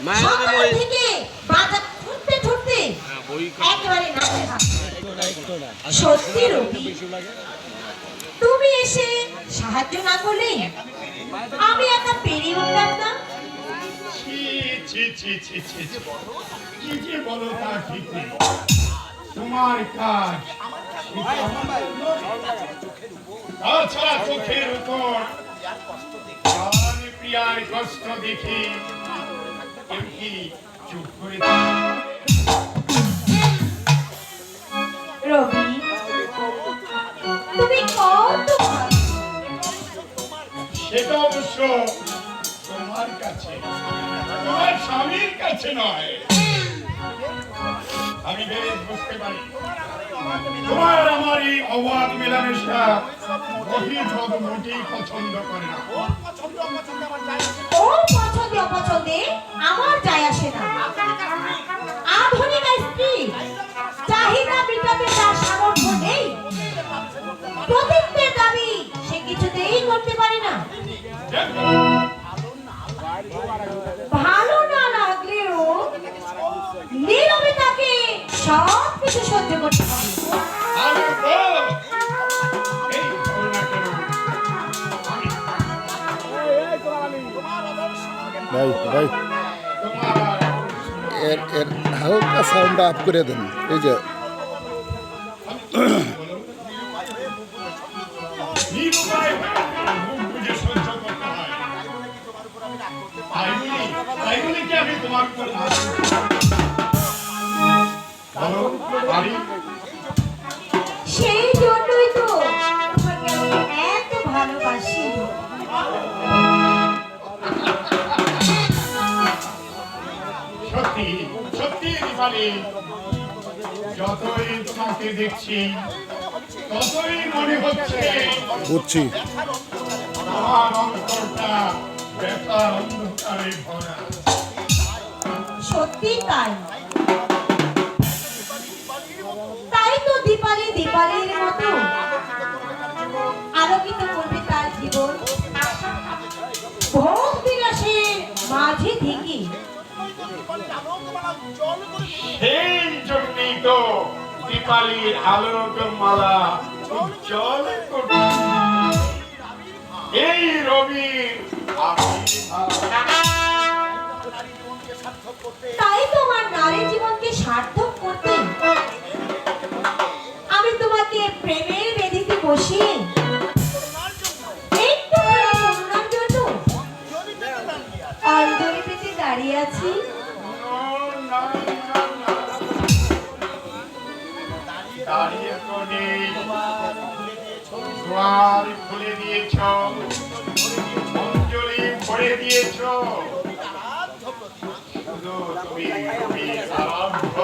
মায়ের সকাল থেকে বাজার ছুটতে ছুটতে হ্যাঁ, একেবারে নাচে সত্যি রবি তুমি এসে সাহায্য না করলে আমি একা পেরিয়ে উঠতাম না। ছি, ছি, ছি, ছি, ছি, ছি। কি যে বলো তা ঠিক তোমার কাজ তাছাড়া চোখের উপর প্রিয়ার কষ্ট দেখে। সেটা অবশ্য তোমার কাছে তোমার স্বামীর কাছে নয়। আমি বেশ বুঝতে পারি। তোমার আমার এই অবাধ মেলামেশা বহির্ভূত মোটেই পছন্দ করে না। আমার যায় আসে না। আধুনিক স্ত্রী ভাই ভাই। এর এর হালকা সাউন্ড আপ করে দেন এই যে। নিরুপায় দীপালি যতই তোমাকে দেখছি ততই মনে হচ্ছে বুঝছি। আমার অন্তরটা ব্যথার অন্ধকারে ভরা। সত্যি তাই। তাই তো দীপালি দীপালির মতো আলোকিত করবে সেই জন্যই মালা উজ্জ্বল এই রবির। তাই তোমার নারী জীবনকে সার্থক করতে আমি তোমাকে প্রেমের বেদিতে বসিয়ে দাঁড়িয়ে আছি। দাঁড়িয়ে তো নেই। দ্বার খুলে দিয়েছ অঞ্জলি ভরে দিয়েছ শুধু তুমি তুমি আরম্ভ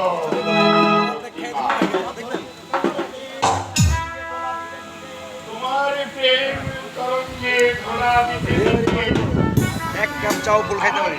তোমার প্রেম তরঙ্গে ধরা দিতে এক কাপ চাও ফুল খাইতে পারি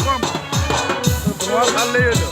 কম কম তোমার ছাড়লেই হলো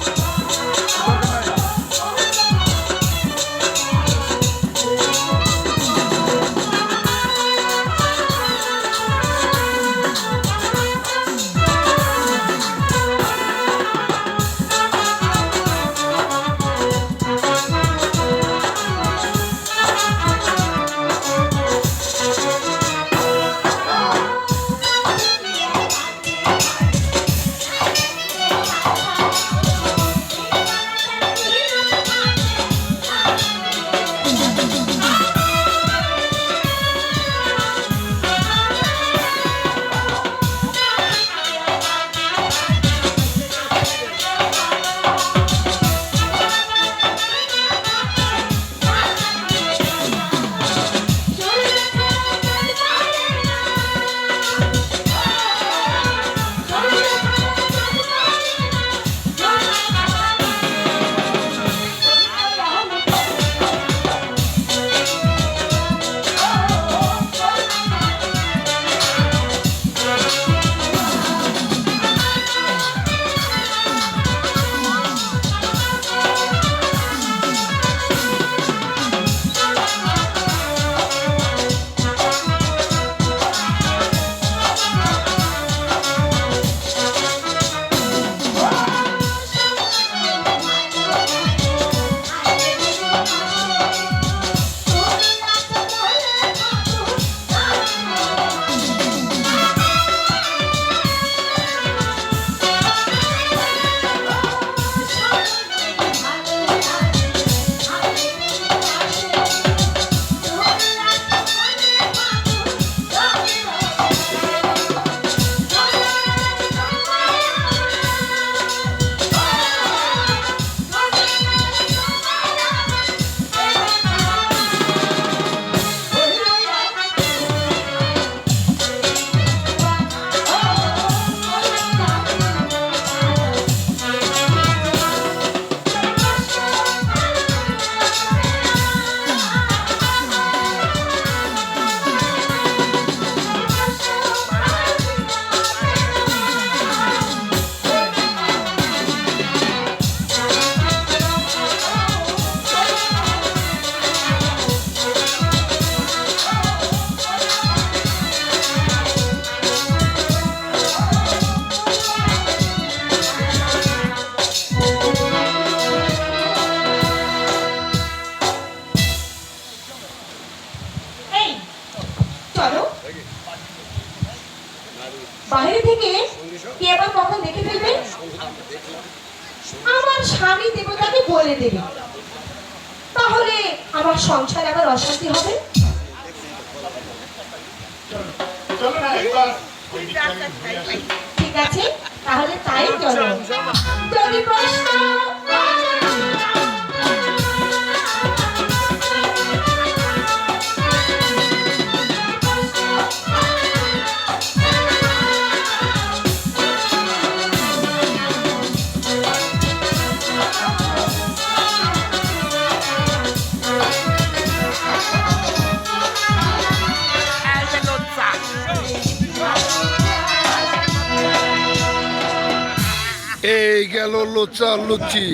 আমার স্বামী দেবতাকে বলে দেবে তাহলে আমার সংসার আবার অশান্তি হবে। ঠিক আছে, তাহলে তাই চলো যদি প্রশ্ন গেল লোচা লুচি